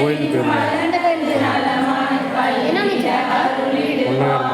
கோயில் பேர் என்ன